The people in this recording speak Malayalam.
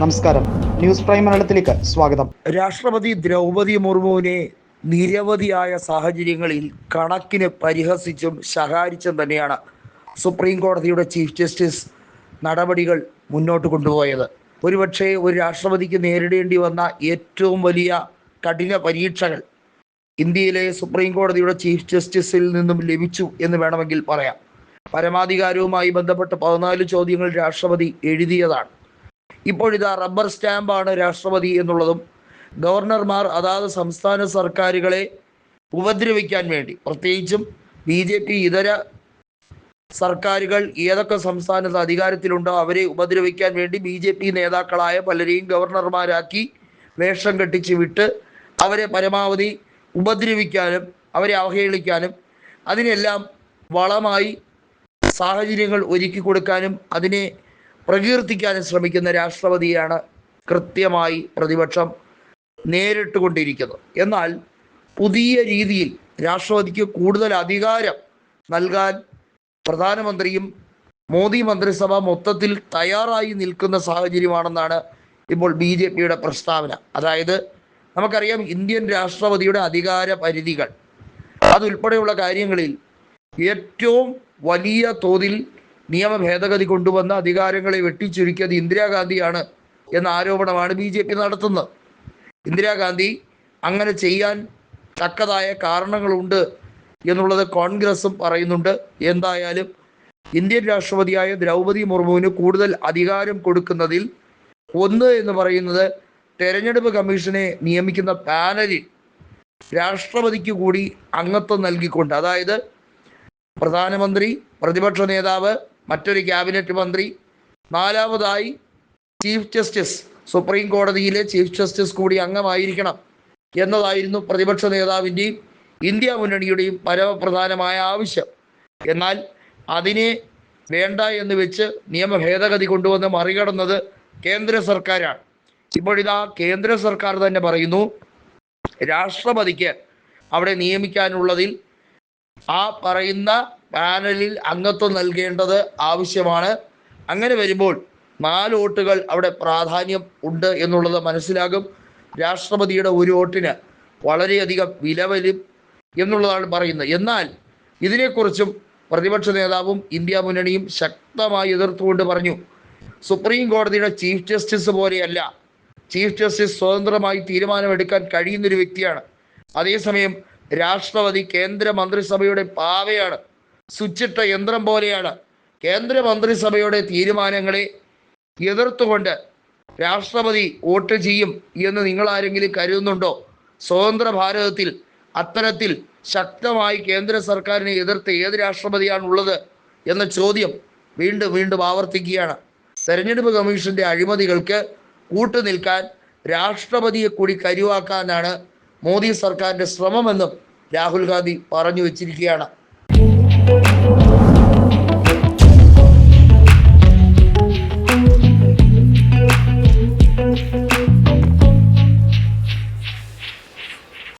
നമസ്കാരം. ന്യൂസ് പ്രൈം മലയാളത്തിലേക്ക് സ്വാഗതം. രാഷ്ട്രപതി ദ്രൗപതി മുർമുവിനെ നിരവധിയായ സാഹചര്യങ്ങളിൽ കണക്കിന് പരിഹസിച്ചും ശകാരിച്ചും തന്നെയാണ് സുപ്രീം കോടതിയുടെ ചീഫ് ജസ്റ്റിസ് നടപടികൾ മുന്നോട്ട് കൊണ്ടുപോയത്. ഒരുപക്ഷെ ഒരു രാഷ്ട്രപതിക്ക് നേരിടേണ്ടി വന്ന ഏറ്റവും വലിയ കഠിന പരീക്ഷകൾ ഇന്ത്യയിലെ സുപ്രീം കോടതിയുടെ ചീഫ് ജസ്റ്റിസിൽ നിന്നും ലഭിച്ചു എന്ന് വേണമെങ്കിൽ പറയാം. പരമാധികാരവുമായി ബന്ധപ്പെട്ട പതിനാല് ചോദ്യങ്ങൾ രാഷ്ട്രപതി എഴുതിയതാണ്. ഇപ്പോഴിതാ റബ്ബർ സ്റ്റാമ്പാണ് രാഷ്ട്രപതി എന്നുള്ളതും ഗവർണർമാർ അതാത് സംസ്ഥാന സർക്കാരുകളെ ഉപദ്രവിക്കാൻ വേണ്ടി പ്രത്യേകിച്ചും ബി ജെ പി ഇതര സർക്കാരുകൾ ഏതൊക്കെ സംസ്ഥാനത്ത് അധികാരത്തിലുണ്ടോ അവരെ ഉപദ്രവിക്കാൻ വേണ്ടി ബി ജെ പി നേതാക്കളായ പലരെയും ഗവർണർമാരാക്കി വേഷം കെട്ടിച്ച് വിട്ട് അവരെ പരമാവധി ഉപദ്രവിക്കാനും അവരെ അവഹേളിക്കാനും അതിനെല്ലാം വളമായി സാഹചര്യങ്ങൾ ഒരുക്കി കൊടുക്കാനും അതിനെ പ്രകീർത്തിക്കാനും ശ്രമിക്കുന്ന രാഷ്ട്രപതിയാണ് കൃത്യമായി പ്രതിപക്ഷം നേരിട്ടുകൊണ്ടിരിക്കുന്നത്. എന്നാൽ പുതിയ രീതിയിൽ രാഷ്ട്രപതിക്ക് കൂടുതൽ അധികാരം നൽകാൻ പ്രധാനമന്ത്രിയും മോദി മന്ത്രിസഭ മൊത്തത്തിൽ തയ്യാറായി നിൽക്കുന്ന സാഹചര്യമാണെന്നാണ് ഇപ്പോൾ ബി ജെ പിയുടെ പ്രസ്താവന. അതായത് നമുക്കറിയാം ഇന്ത്യൻ രാഷ്ട്രപതിയുടെ അധികാര പരിധികൾ അതുൾപ്പെടെയുള്ള കാര്യങ്ങളിൽ ഏറ്റവും വലിയ തോതിൽ നിയമ ഭേദഗതി കൊണ്ടുവന്ന അധികാരങ്ങളെ വെട്ടിച്ചുരുക്കിയത് ഇന്ദിരാഗാന്ധിയാണ് എന്ന ആരോപണമാണ് ബി ജെ പി നടത്തുന്നത്. ഇന്ദിരാഗാന്ധി അങ്ങനെ ചെയ്യാൻ തക്കതായ കാരണങ്ങളുണ്ട് എന്നുള്ളത് കോൺഗ്രസും പറയുന്നുണ്ട്. എന്തായാലും ഇന്ത്യൻ രാഷ്ട്രപതിയായ ദ്രൗപതി മുർമുവിന് കൂടുതൽ അധികാരം കൊടുക്കുന്നതിൽ ഒന്ന് എന്ന് പറയുന്നത് തെരഞ്ഞെടുപ്പ് കമ്മീഷനെ നിയമിക്കുന്ന പാനലിൽ രാഷ്ട്രപതിക്ക് കൂടി അംഗത്വം നൽകിക്കൊണ്ട് അതായത് പ്രധാനമന്ത്രി പ്രതിപക്ഷ നേതാവ് മറ്റൊരു ക്യാബിനറ്റ് മന്ത്രി. നാലാമതായി ചീഫ് ജസ്റ്റിസ് സുപ്രീം കോടതിയിലെ ചീഫ് ജസ്റ്റിസ് കൂടി അംഗമായിരിക്കണം എന്നതായിരുന്നു പ്രതിപക്ഷ നേതാവിന്റെയും ഇന്ത്യ മുന്നണിയുടെയും പരമപ്രധാനമായ ആവശ്യം. എന്നാൽ അതിനെ വേണ്ട എന്ന് വെച്ച് നിയമ ഭേദഗതി കൊണ്ടുവന്ന് മറികടന്നത് കേന്ദ്ര സർക്കാരാണ്. ഇപ്പോഴിതാ കേന്ദ്ര സർക്കാർ തന്നെ പറയുന്നു രാഷ്ട്രപതിക്ക് അവിടെ നിയമിക്കാനുള്ളതിൽ ആ പറയുന്ന പാനലിൽ അംഗത്വം നൽകേണ്ടത് ആവശ്യമാണ്. അങ്ങനെ വരുമ്പോൾ നാല് വോട്ടുകൾ അവിടെ പ്രാധാന്യം ഉണ്ട് എന്നുള്ളത് മനസ്സിലാകും. രാഷ്ട്രപതിയുടെ ഒരു വോട്ടിന് വളരെയധികം വില വരും എന്നുള്ളതാണ് പറയുന്നത്. എന്നാൽ ഇതിനെക്കുറിച്ചും പ്രതിപക്ഷ നേതാവും ഇന്ത്യ മുന്നണിയും ശക്തമായി എതിർത്തുകൊണ്ട് പറഞ്ഞു. സുപ്രീം കോടതിയുടെ ചീഫ് ജസ്റ്റിസ് പോലെയല്ല. ചീഫ് ജസ്റ്റിസ് സ്വതന്ത്രമായി തീരുമാനമെടുക്കാൻ കഴിയുന്നൊരു വ്യക്തിയാണ്. അതേസമയം രാഷ്ട്രപതി കേന്ദ്ര മന്ത്രിസഭയുടെ പാവയാണ്. സ്വിച്ചിട്ട യന്ത്രം പോലെയാണ് കേന്ദ്ര മന്ത്രിസഭയുടെ തീരുമാനങ്ങളെ എതിർത്തുകൊണ്ട് രാഷ്ട്രപതി വോട്ട് ചെയ്യും എന്ന് നിങ്ങൾ ആരെങ്കിലും കരുതുന്നുണ്ടോ? സ്വതന്ത്ര ഭാരതത്തിൽ അത്തരത്തിൽ ശക്തമായി കേന്ദ്ര സർക്കാരിനെ എതിർത്ത് ഏത് രാഷ്ട്രപതിയാണുള്ളത് എന്ന ചോദ്യം വീണ്ടും വീണ്ടും ആവർത്തിക്കുകയാണ്. തെരഞ്ഞെടുപ്പ് കമ്മീഷന്റെ അഴിമതികൾക്ക് കൂട്ടുനിൽക്കാൻ രാഷ്ട്രപതിയെ കൂടി കരുവാക്കാനാണ് മോദി സർക്കാരിന്റെ ശ്രമമെന്നും രാഹുൽ ഗാന്ധി പറഞ്ഞു വച്ചിരിക്കുകയാണ്.